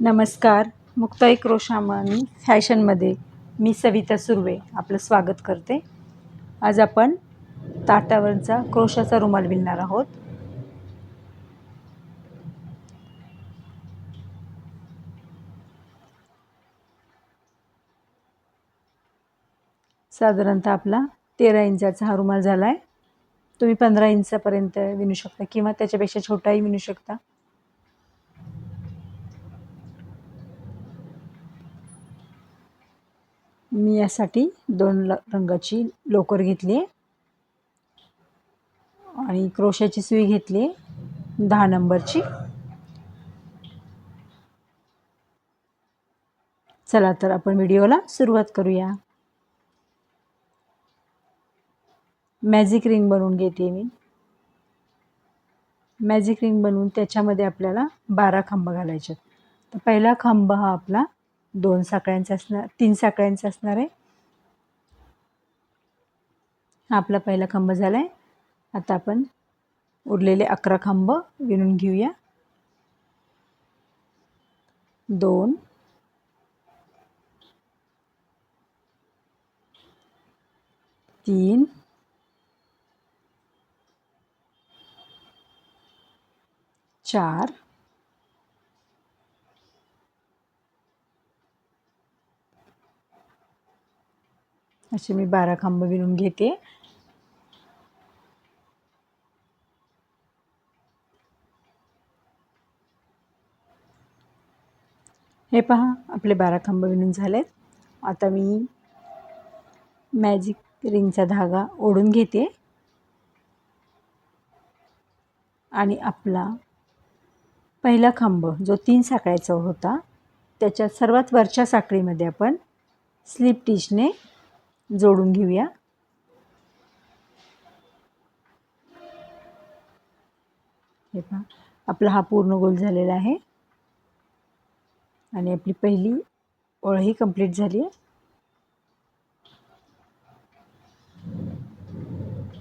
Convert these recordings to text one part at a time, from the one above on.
नमस्कार. मुक्ताई क्रोशामणी फॅशनमध्ये मी सविता सुर्वे आपलं स्वागत करते. आज आपण ताटावरचा क्रोशाचा रुमाल विणणार आहोत. साधारणतः आपला तेरा इंचाचा हा रुमाल झाला आहे तुम्ही पंधरा इंचापर्यंत विणू शकता किंवा त्याच्यापेक्षा छोटाही विणू शकता. मी यासाठी दोन ल रंगाची लोकर घेतली आहे. आणि क्रोशाची सुई घेतली आहे. दहा नंबरची. चला तर आपण व्हिडिओला सुरुवात करूया. मॅजिक रिंग बनवून घेते मी. मॅजिक रिंग बनवून त्याच्यामध्ये आपल्याला बारा खांब घालायचे तर पहिला खांब हा आपला दोन साकळ्यांचा असणार तीन साकळ्यांचा असणार आहे. हा आपला पहिला खांब झाला आहे आता आपण उरलेले अकरा खांब विणून घेऊया. दोन तीन चार असे मी बारा खांब विणून घेते. हे पहा आपले बारा खांब विणून झालेत. आता मी मॅजिक रिंगचा धागा ओढून घेते. आणि आपला पहिला खांब जो तीन साखळ्याचा होता त्याच्या सर्वात वरच्या साखळीमध्ये आपण स्लिप टिचने जोडून घेऊया. हे पहा आपला हा पूर्ण गोल झालेला आहे. आणि आपली पहिली ओळही कंप्लीट झाली आहे.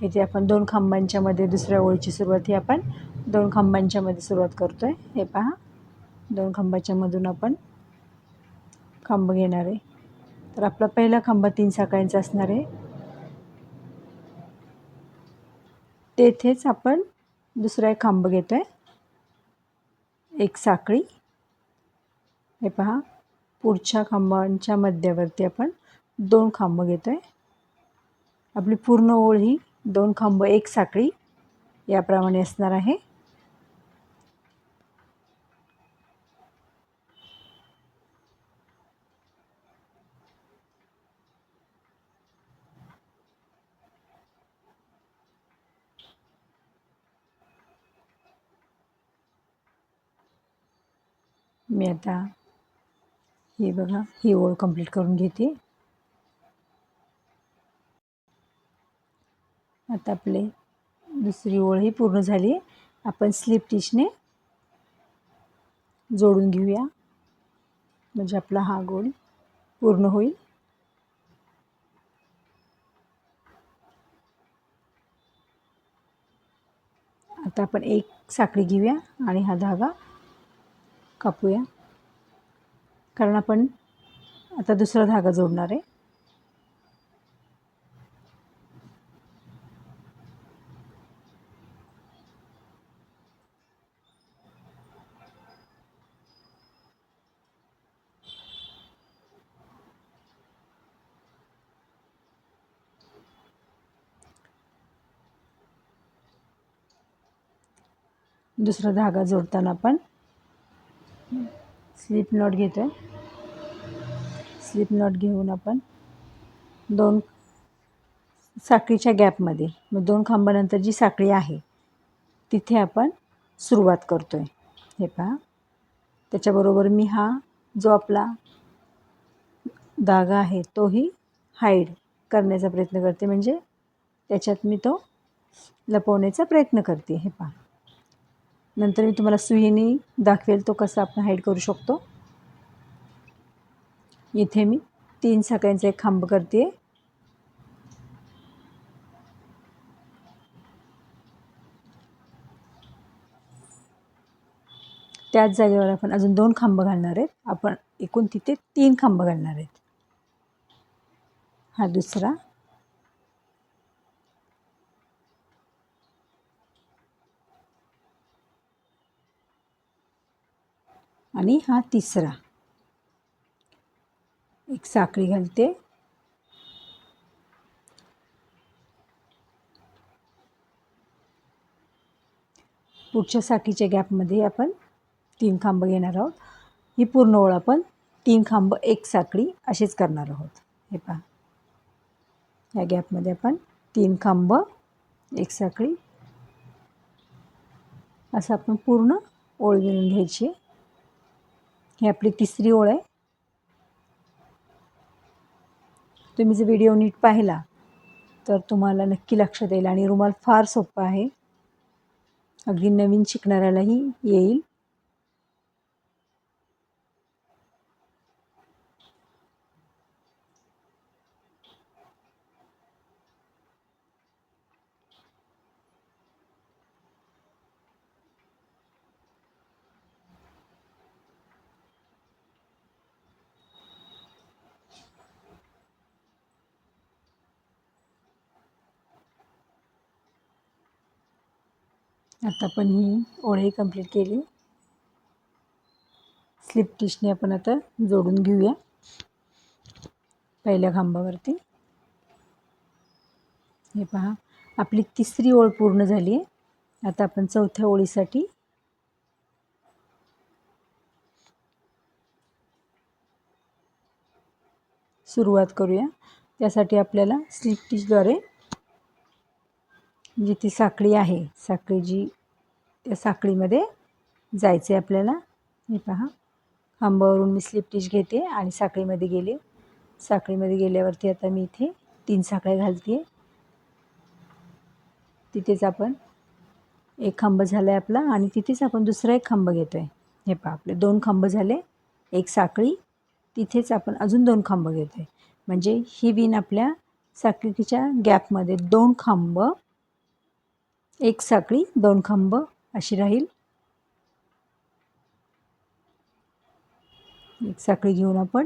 इथे आपण दोन खांबांच्या मध्ये दुसऱ्या ओळीची सुरुवात ही आपण दोन खांबांच्या मध्ये सुरुवात करतोय. हे पहा दोन खांबाच्या मधून आपण खांब घेणार आहे. तर आपला पहिला खांब तीन साखळ्यांचा असणार आहे. तेथेच आपण दुसरा एक खांब घेतो आहे एक साखळी. हे पहा पुढच्या खांबांच्या मध्यावरती आपण दोन खांब घेतो आहे आपली पूर्ण ओळ ही दोन खांब एक साखळी याप्रमाणे असणार आहे. मी आता हे बघा ही ओळ कंप्लीट करून घेते. आता आपले दुसरी ओळ ही पूर्ण झाली. आपण स्लिप टिचने जोडून घेऊया. म्हणजे आपला हा गोल पूर्ण होईल. आता आपण एक साखळी घेऊया आणि हा धागा कापूया. कारण आपण आता दुसरा धागा जोडणार आहे. दुसरा धागा जोडताना आपण स्लिप नॉट घेतो आहे स्लिप नॉट घेऊन आपण दोन साखळीच्या गॅपमध्ये मग दोन खांबानंतर जी साखळी आहे तिथे आपण सुरुवात करतो आहे हे पहा. त्याच्याबरोबर मी हा जो आपला धागा आहे तोही हाईड करण्याचा प्रयत्न करते. म्हणजे त्याच्यात मी तो लपवण्याचा प्रयत्न करते. हे पहा. नंतर मी तुम्हाला सुईने दाखवेल तो कसा आपण हाईड करू शकतो. इथे मी तीन साखळ्यांचा एक खांब करते. त्याच जागेवर आपण अजून दोन खांब घालणार आहेत. आपण एकूण तिथे तीन खांब घालणार आहेत. हा दुसरा. आणि हा तिसरा. एक साखळी घालते. पुढच्या साखीच्या गॅपमध्ये आपण तीन खांब घेणार आहोत. ही पूर्ण ओळ आपण तीन खांब एक साखळी असेच करणार आहोत. हे पहा. या गॅपमध्ये आपण तीन खांब एक साखळी. असं आपण पूर्ण ओळ घेऊन घ्यायची. ही आपली तिसरी ओळ आहे. तुम्ही जर व्हिडिओ नीट पाहिला तर तुम्हाला नक्की लक्षात येईल आणि रुमाल फार सोपा आहे. अगदी नवीन शिकणाऱ्यालाही येईल. आता आपण ही ओळी कंप्लीट केली. स्लिप टिशने आपण आता जोडून घेऊया. पहिल्या खांबावरती. हे पहा आपली तिसरी ओळ पूर्ण झाली आहे. आता आपण चौथ्या ओळीसाठी सुरुवात करूया. त्यासाठी आपल्याला स्लिप टिचद्वारे जी ती साखळी आहे साखळी जी त्या साखळीमध्ये जायचं आहे आपल्याला. हे पहा. खांबावरून मी स्लिप टिच घेते आणि साखळीमध्ये गेले. साखळीमध्ये गेल्यावरती आता मी इथे तीन साखळ्या घालते. तिथेच आपण एक खांब झाला आहे आपला आणि तिथेच आपण दुसरा एक खांब घेतो आहे हे पहा आपले दोन खांब झाले. एक साखळी. तिथेच आपण अजून दोन खांब घेतो आहे म्हणजे ही विण आपल्या साखळीच्या गॅपमध्ये दोन खांब एक साखळी दोन खांब अशी राहील. एक साखळी घेऊन आपण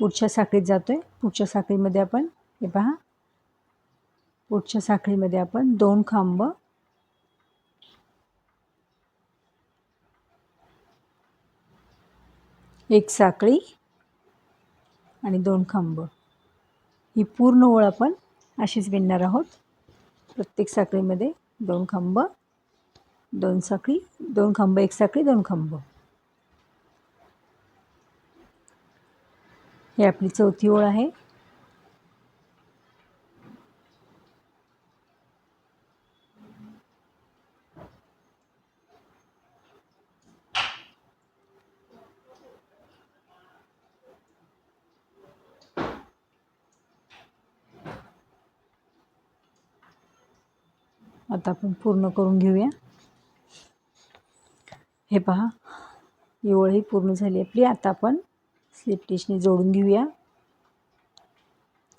पुढच्या साखळीत जातो आहे पुढच्या साखळीमध्ये आपण हे पहा. पुढच्या साखळीमध्ये आपण दोन खांब एक साखळी आणि दोन खांब. ही पूर्ण ओळ आपण अशीच विणणार आहोत. प्रत्येक साखळीमध्ये दोन खांब दोन साखळी दोन खांब एक साखळी दोन खांब. ही आपली चौथी ओळ आहे. आता आपण पूर्ण करून घेऊया. हे पहा. ही पूर्ण झाली आपली. आता आपण स्लिप टिशने जोडून घेऊया.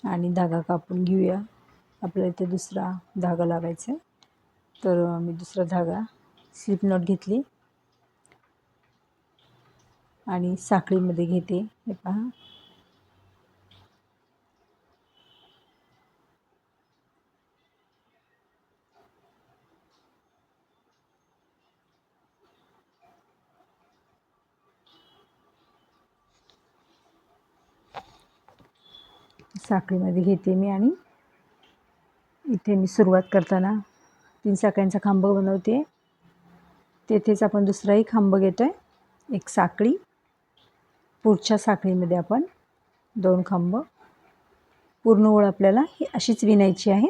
आणि धागा कापून घेऊया. आपल्याला इथे दुसरा धागा लावायचा तर मी दुसरा धागा स्लिप नॉट घेतली. आणि साखळीमध्ये घेते. हे पहा. साखळीमध्ये घेते मी आणि इथे मी सुरुवात करताना तीन साखळ्यांचा खांब बनवते. तेथेच आपण दुसराही खांब घेतो आहे एक साखळी. पुढच्या साखळीमध्ये आपण दोन खांब. पूर्ण ओळ आपल्याला ही अशीच विणायची आहे.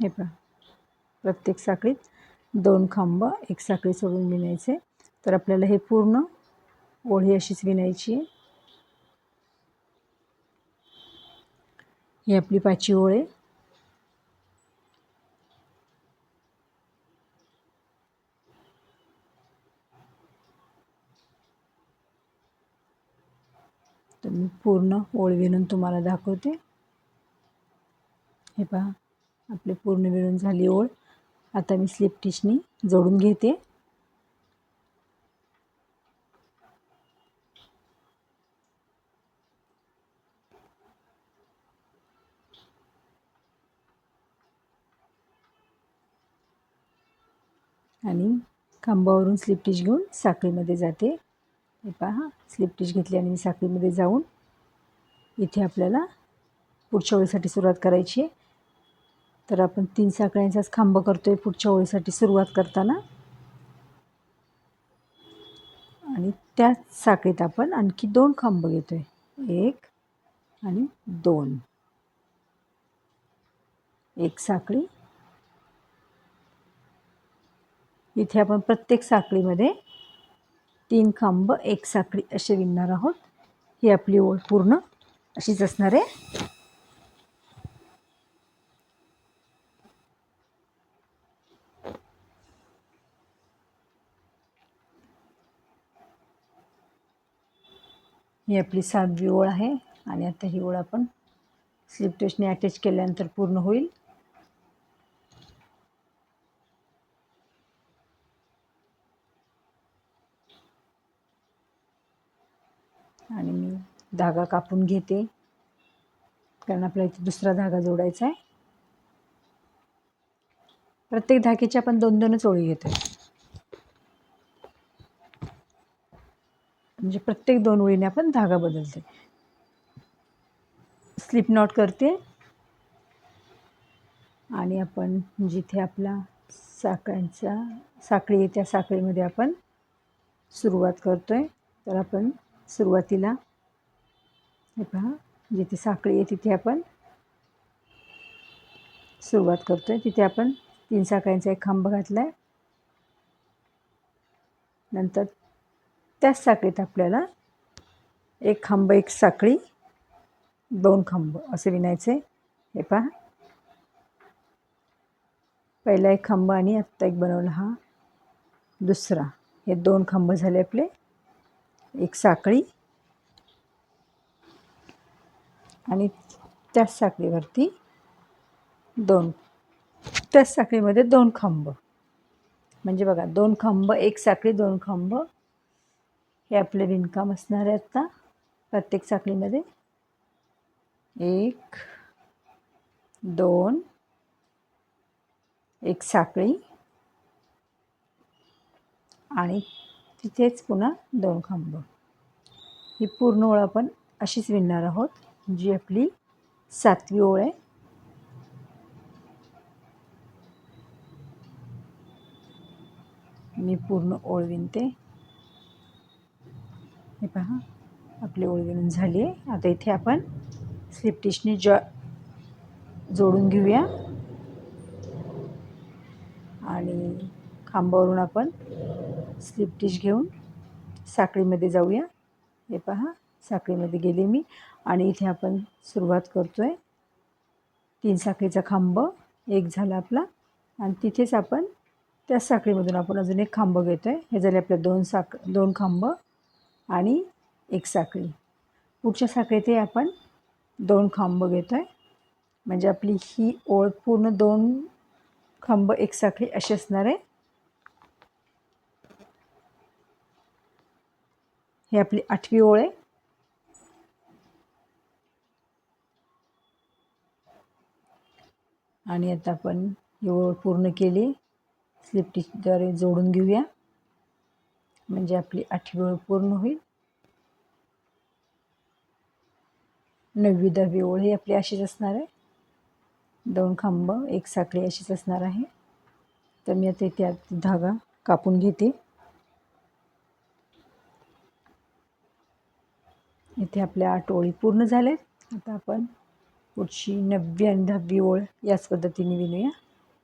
हे पहा. प्रत्येक साखळीत दोन खांब एक साखळी सोडून विणायचे. तर आपल्याला हे पूर्ण ओळी अशीच विणायची आहे. ही आपली पाचवी ओळ आहे. तर मी पूर्ण ओळ विणून तुम्हाला दाखवते. हे पहा आपली पूर्ण विणून झाली ओळ. आता मी स्लिप टिशनी जोडून घेते. आणि खांबावरून स्लिप टिच घेऊन साखळीमध्ये जाते. हे पहा स्लिप टिच घेतली आणि मी साखळीमध्ये जाऊन इथे आपल्याला पुढच्या ओळीसाठी सुरुवात करायची आहे. तर आपण तीन साखळ्यांचाच खांब करतो आहे पुढच्या ओळीसाठी सुरुवात करताना. आणि त्याच साखळीत आपण आणखी दोन खांब घेतो आहे एक आणि दोन. एक साखळी इथे आपण प्रत्येक साखळीमध्ये तीन खांब एक साखळी असे विणणार आहोत. ही आपली ओळ पूर्ण अशीच असणार आहे. ही आपली सातवी ओळ आहे आणि आता ही ओळ आपण स्लिप टेस्टने अटॅच केल्यानंतर पूर्ण होईल आणि मी धागा कापून घेते. कारण आपल्याला इथे दुसरा धागा जोडायचा आहे. प्रत्येक धाग्याची आपण दोन दोनच ओळी घेतो म्हणजे प्रत्येक दोन ओळीने आपण धागा बदलते स्लिप नॉट करते. आणि आपण जिथे आपला साखळ्यांचा साखळी आहे त्या साखळीमध्ये आपण सुरुवात करतो आहे तर आपण सुरुवातीला हे पहा जिथे साखळी आहे तिथे आपण सुरुवात करतो आहे तिथे आपण तीन साखळ्यांचा एक खांब घातला आहे नंतर त्याच साखळीत आपल्याला एक खांब एक साखळी दोन खांब असे विणायचे. हे पहा. पहिला एक खांब आणि आत्ता एक बनवला हा. दुसरा. हे दोन खांब झाले आपले. एक साखळी आणि त्याच साखळीवरती दोन त्याच साखळीमध्ये दोन खांब. म्हणजे बघा दोन खांब एक साखळी दोन खांब हे आपले विणकाम असणार आहे आत्ता प्रत्येक साखळीमध्ये एक दोन एक साखळी आणि तिथेच पुन्हा दोन खांब. ही पूर्ण ओळ आपण अशीच विणणार आहोत. जी आपली सातवी ओळ आहे. मी पूर्ण ओळ विणते. हे पहा आपली ओळ विणून झाली आहे. आता इथे आपण स्लिप टिशने जॉ जोडून घेऊया. आणि खांबावरून आपण स्लिप टिश घेऊन साखळीमध्ये जाऊया. हे पहा साखळीमध्ये गेले मी. आणि इथे आपण सुरुवात करतो आहे तीन साखळीचा खांब एक झाला आपला. आणि तिथेच आपण त्याच साखळीमधून आपण अजून एक खांब घेतो आहे हे झाले आपल्या दोन साख दोन खांब आणि एक साखळी. पुढच्या साखळीतही आपण दोन खांब घेतो आहे म्हणजे आपली ही ओळ पूर्ण दोन खांब एक साखळी अशी असणार आहे. हे आपली आठवी ओळ आहे. आणि आता आपण ही ओळ पूर्ण केली. स्लिप टिचद्वारे जोडून घेऊया. म्हणजे आपली आठवी ओळ पूर्ण होईल. नववी दहावी ओळ ही आपली अशीच असणार आहे. दोन खांब एक साखळी अशीच असणार आहे. तर मी आता त्यात धागा कापून घेते. इथे आपल्या आठ ओळी पूर्ण झाल्यात. आता आपण पुढची नववी आणि दहावी ओळ याच पद्धतीने विणूया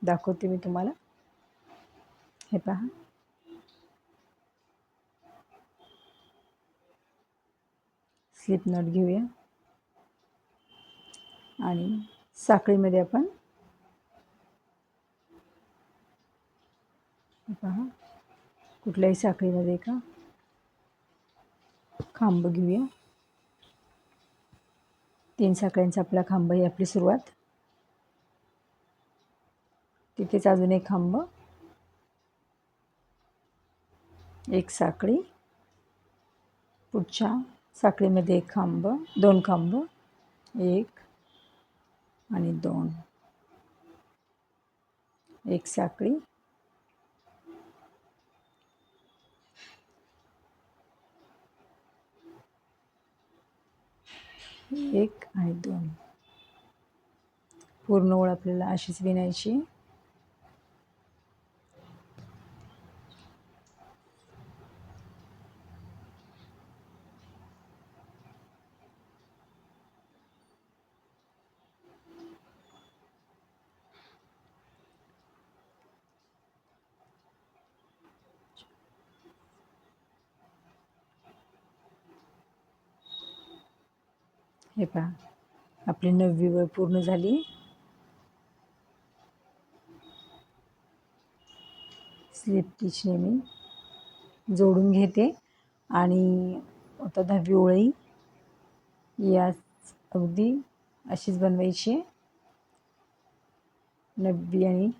दाखवते मी तुम्हाला. हे पहा. स्लिप नट घेऊया. आणि साखळीमध्ये आपण पहा. कुठल्याही साखळीमध्ये का खांब घेऊया. तीन साखळ्यांचा आपला खांब ही आपली सुरुवात. तिथेच अजून एक खांब. एक साखळी. पुढच्या साखळीमध्ये एक खांब दोन खांब. एक आणि दोन. एक साखळी. एक आणि दोन. पूर्ण ओळ आपल्याला अशीच विणायची. हे पहा. आपली नववी वय पूर्ण झाली. स्लिप टिचने मी जोडून घेते. आणि आता दहावी ओळी. या अगदी अशीच बनवायची. आहे नववी आणि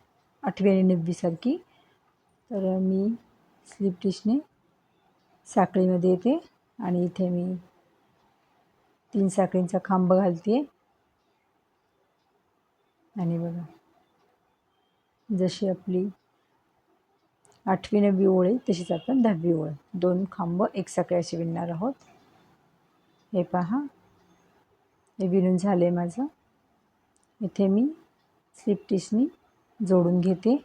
आठवी आणि नववीसारखी तर मी स्लिप टिचने साखळीमध्ये येते. आणि इथे मी तीन साखळींचा खांब घालते. आणि बघा जशी आपली आठवी नववी ओळ आहे तशीच आपण दहावी ओळ. दोन खांब एक साखळी अशी विणणार आहोत. हे पहा हे विणून आहे माझं. इथे मी स्लिप टिशनी जोडून घेते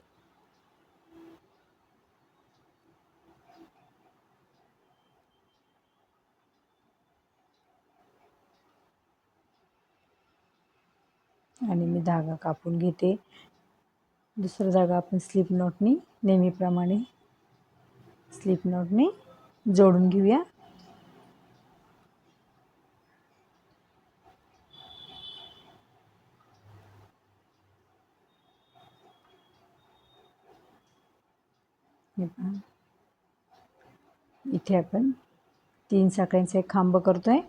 आणि मी धागा कापून घेते. दुसरा धागा आपण स्लिप नॉटनी नेहमीप्रमाणे स्लिप नॉटने जोडून घेऊया. इथे आपण तीन साखळ्यांचा एक खांब करतोय.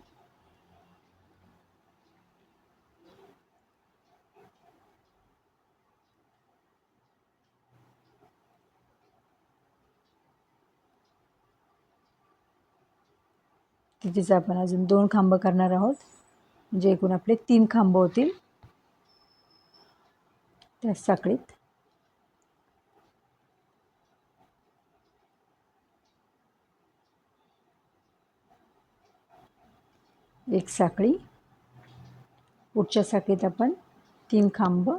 तिथेच आपण अजून दोन खांब करणार आहोत. म्हणजे एकूण आपले तीन खांब होतील. त्या साखळीत. एक साखळी. पुढच्या साखळीत आपण तीन खांब.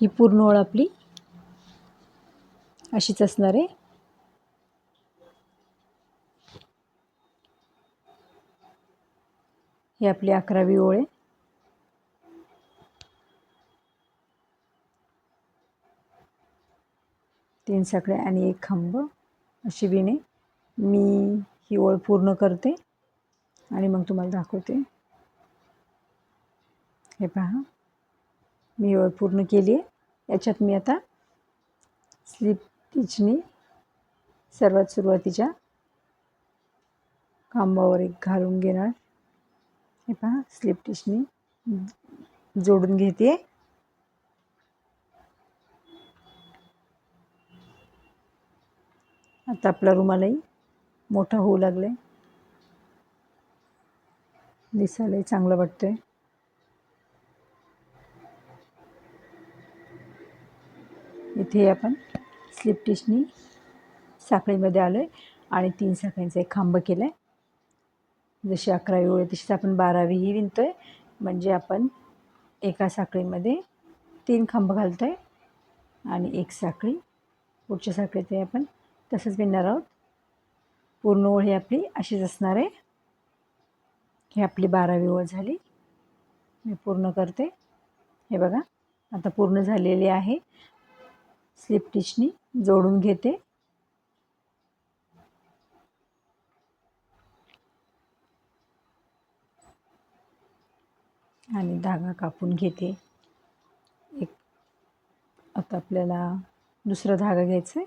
ही पूर्ण ओळ आपली अशीच असणार आहे. ही आपली अकरावी ओळ आहे. तीन साखळे आणि एक खांब. अशी विणे. मी ही ओळ पूर्ण करते. आणि मग तुम्हाला दाखवते. हे पहा. मी ओळ पूर्ण केली आहे. याच्यात मी आता स्लिप टिचनी सर्वात सुरुवातीच्या खांबावर एक घालून घेणार. हे पहा स्लिप टिशनी जोडून घेते. आता आपला रुमालही मोठा होऊ लागले दिसायलाही चांगलं वाटतंय. इथे आपण स्लिप टिशनी साखळीमध्ये आलो आहे आणि तीन साखळींचा एक खांब केला आहे जशी अकरावी ओळ तशीच आपण बारावीही विणतो आहे म्हणजे आपण एका साखळीमध्ये तीन खांब घालतो आहे आणि एक साखळी. पुढच्या साखळीत आपण तसंच विणणार आहोत. पूर्ण ओळ ही आपली अशीच असणार आहे. ही आपली बारावी ओळ झाली. मी पूर्ण करते. हे बघा आता पूर्ण झालेली आहे. स्लिप टिचनी जोडून घेते. आणि धागा कापून घेते. एक आता आपल्याला दुसरा धागा घ्यायचा आहे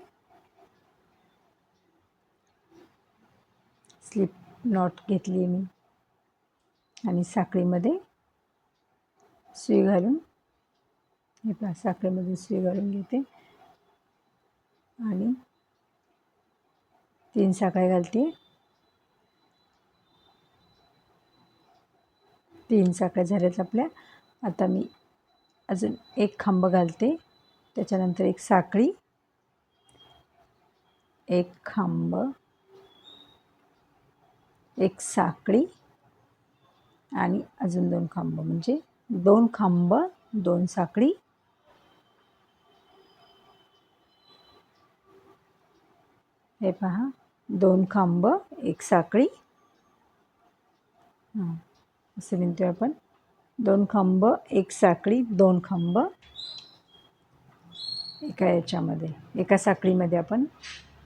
स्लिप नॉट घेतली मी. आणि साखळीमध्ये सुई घालून हे पहा साखळीमध्ये सुई घालून घेते. आणि तीन साखळ्या घालते. तीन साखळ्या झाल्यात आपल्या. आता मी अजून एक खांब घालते. त्याच्यानंतर एक साखळी. एक खांब. एक साखळी. आणि अजून दोन खांब. म्हणजे दोन खांब दोन साखळी. हे पहा. दोन खांब एक साखळी. हां. असं विणतोय आपण. दोन खांब एक साखळी दोन खांब. एका याच्यामध्ये एका साखळीमध्ये आपण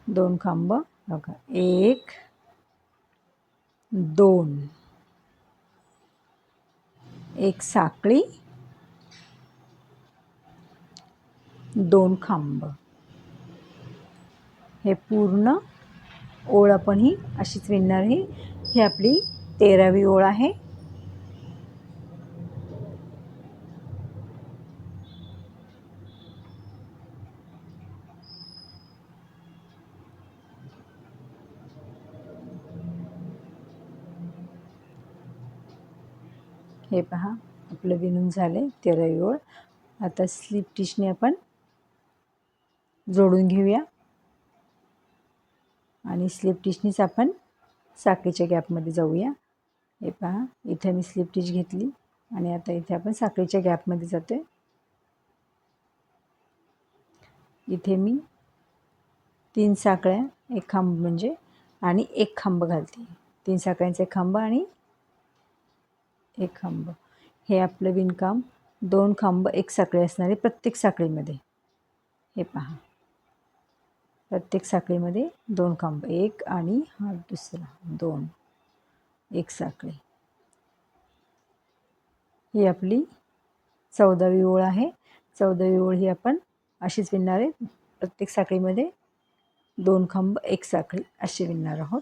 दोन खांब. बघा एक दोन. एक साखळी दोन खांब. हे पूर्ण ओळ आपण ही अशीच विणणार आहे. ही आपली तेरावी ओळ आहे. हे पहा आपलं विणून झाले तेरावी ओळ आता स्लीप टिशने आपण जोडून घेऊया. आणि स्लीप टिशनीच आपण साखळीच्या गॅपमध्ये जाऊया. हे पहा इथे मी स्लीप टिश घेतली आणि आता इथे आपण साखळीच्या गॅपमध्ये जातो आहे इथे मी तीन साखळ्या एक खांब म्हणजे आणि एक खांब घालते. तीन साखळ्यांचे खांब आणि एक खांब. हे आपलं विणकाम. दोन खांब एक साखळी असणारे प्रत्येक साखळीमध्ये. हे पहा. प्रत्येक साखळीमध्ये दोन खांब एक आणि हा दुसरा दोन. एक साखळी. ही आपली चौदावी ओळ आहे. चौदावी ओळ ही आपण अशीच विणणार आहे. प्रत्येक साखळीमध्ये दोन खांब एक साखळी अशी विणणार आहोत.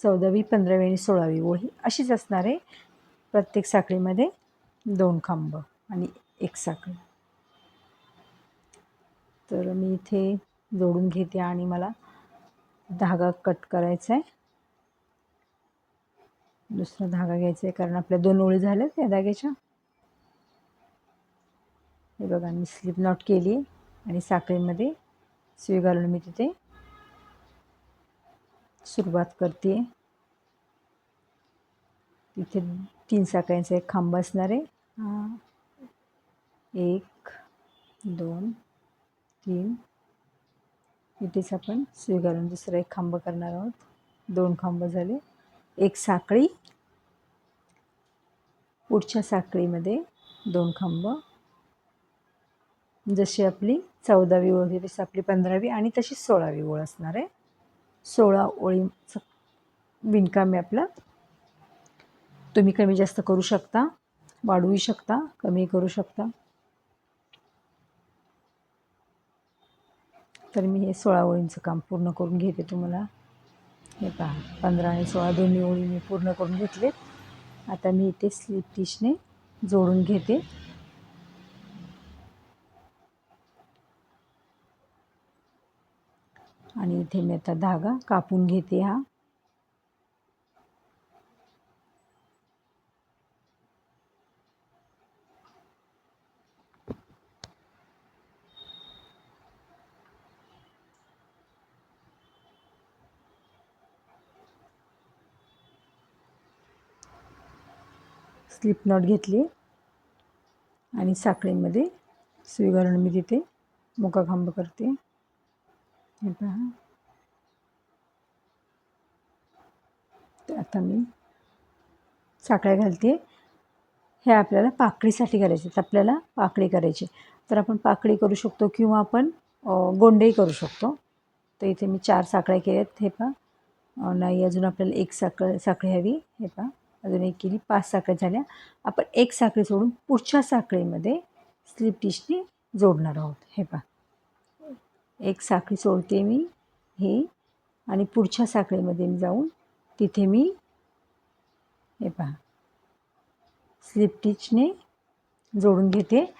चौदावी पंधरावी आणि सोळावी ओळी अशीच असणार आहे प्रत्येक साखळीमध्ये दोन खांब आणि एक साखळी. तर मी इथे जोडून घेते आणि मला धागा कट करायचा आहे दुसरा धागा घ्यायचा आहे कारण आपल्या दोन ओळी झाल्या त्या धाग्याच्या. हे बघा मी स्लिप नॉट केली आणि साखळीमध्ये सुई घालून मी तिथे सुरुवात करते. तिथे तीन साखळ्यांचा एक खांब असणार आहे. एक दोन तीन. इथेच आपण सुई घालून दुसरा एक खांब करणार आहोत. दोन खांब झाले. एक साखळी. पुढच्या साखळीमध्ये दोन खांब. जशी आपली चौदावी ओळ होती तशी आपली पंधरावी आणि तशी सोळावी ओळ असणार आहे. सोळा ओळींचं विणकाम आहे आपलं. तुम्ही कमी जास्त करू शकता वाढवू शकता कमी करू शकता. तर मी हे सोळा ओळींचं काम पूर्ण करून घेते तुम्हाला. हे पहा पंधरा आणि सोळा दोन्ही ओळी मी पूर्ण करून घेतलेत. आता मी इथे स्लीप टिशने जोडून घेते. आणि इथे मी आता धागा कापून घेते हा. स्लिप नॉट घेतली. आणि साखळीमध्ये सुई घालून मी तिथे मुका खांब करते. हे. पहा तर आता मी साखळ्या घालते. हे आपल्याला पाकळीसाठी करायचे तर आपल्याला पाकळी करायची तर आपण पाकळी करू शकतो किंवा आपण गोंडेही करू शकतो. तर इथे मी चार साखळ्या केल्या आहेत. हे पहा. नाही अजून आपल्याला एक साखळ साखळी हवी. हे पहा. अजून एक केली. पाच साखळ्या झाल्या. आपण एक साखळी सोडून पुढच्या साखळीमध्ये स्लिप टिशने जोडणार आहोत. हे पहा. एक साखळी सोडते मी हे आणि पुढच्या साखळीमध्ये मी जाऊन तिथे मी हे पहा. स्लिप टिचने जोडून घेते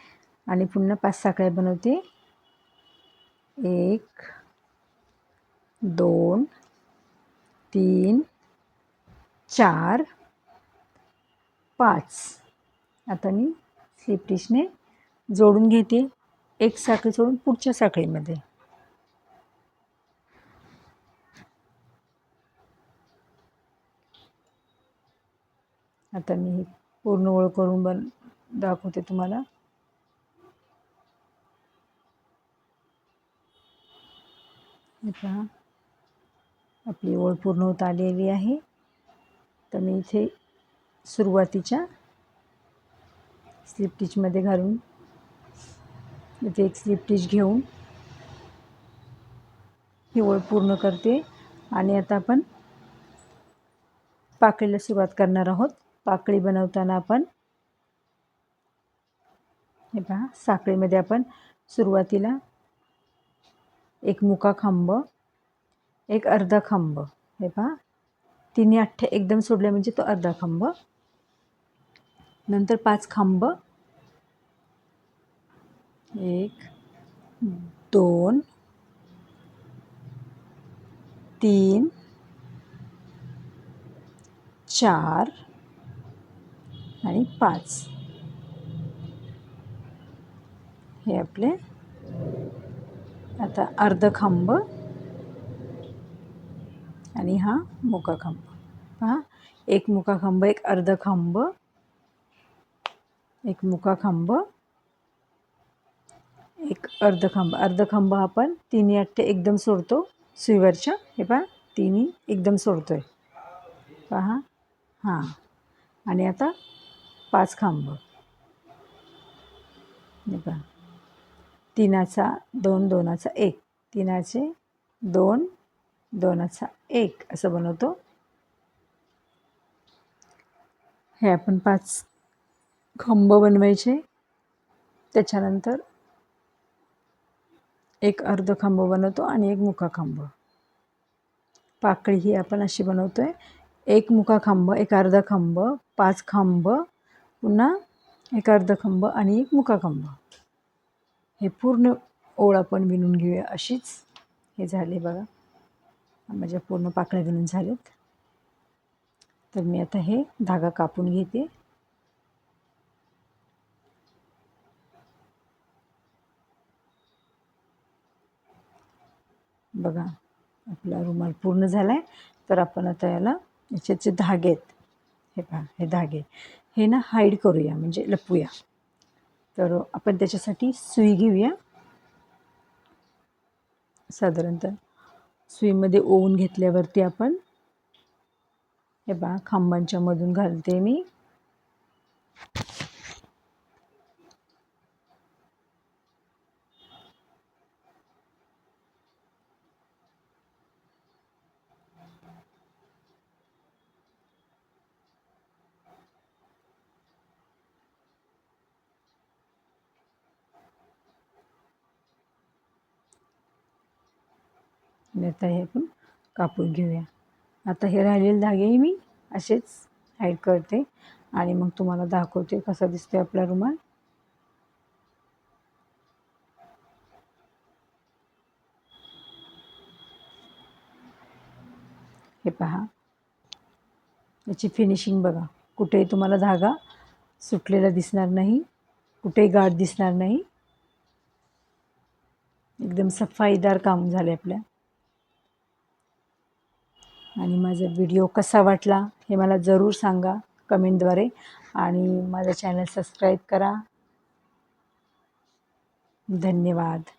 आणि पुन्हा पाच साखळ्या बनवते. एक दोन तीन चार पाच. आता मी स्लिप टिशने जोडून घेते. एक साखळी सोडून पुढच्या साखळीमध्ये. आता मी पूर्ण ओळ करून बन दाखवते तुम्हाला. पहा. आपली ओळ पूर्ण होत आलेली आहे. तर मी इथे सुरुवातीच्या स्लिप टिचमध्ये घालून इथे एक स्लिप टिच घेऊन ही ओळ पूर्ण करते. आणि आता आपण पाकळीला सुरुवात करणार आहोत. पाकळी बनवताना आपण हे पहा साखळीमध्ये आपण सुरुवातीला एक मुका खांब एक अर्धा खांब हे पहा. तिन्ही अठ्ठे एकदम सोडले म्हणजे तो अर्धा खांब. नंतर पाच खांब. एक दोन तीन चार आणि पाच. हे आपले आता अर्ध खांब आणि हा मुका खांब पहा एक मुका खांब एक अर्ध खांब एक मुका खांब एक अर्ध खांब अर्ध खांब आपण तिन्ही अट्टे एकदम सोडतो सुईवरच्या. हे पहा तिन्ही एकदम सोडतोय. पहा हां. आणि आता पाच खांब. बघा तीनाचा दोन दोनाचा एक. तीनाचे दोन दोनाचा एक. असं बनवतो. हे आपण पाच खंब बनवायचे. त्याच्यानंतर एक अर्ध खांब बनवतो आणि एक मुका खांब. पाकळी ही आपण अशी बनवतो आहे एक मुका खांब एक अर्धा खांब पाच खांब पुन्हा एक अर्धखंब आणि एक मुका हे पूर्ण ओळ आपण विणून घेऊया अशीच. हे झाले बघा. माझ्या पूर्ण पाकळ्या विणून झालेत तर मी आता हे धागा कापून घेते. बघा आपला रुमाल पूर्ण झाला आहे तर आपण आता याला याचे जे धागे आहेत हे पहा हे धागे. हे ना हाईड करूया म्हणजे लपवूया तर आपण त्याच्यासाठी सुई घेऊया. साधारणतः सुईमध्ये ओवून घेतल्यावरती आपण हे बा खांबांच्या मधून घालते मी. आणि आता हे आपण. कापून घेऊया. आता हे राहिलेले धागेही मी असेच हाईड करते. आणि मग तुम्हाला दाखवते कसा दिसतोय आपला रुमाल. हे पहा. याची फिनिशिंग बघा. कुठेही तुम्हाला धागा सुटलेला दिसणार नाही. कुठेही गाठ दिसणार नाही. एकदम सफाईदार काम झाले आपल्या. आणि माझा व्हिडिओ कसा वाटला हे मला जरूर सांगा कमेंटद्वारे. आणि माझं चॅनल सबस्क्राईब करा. धन्यवाद.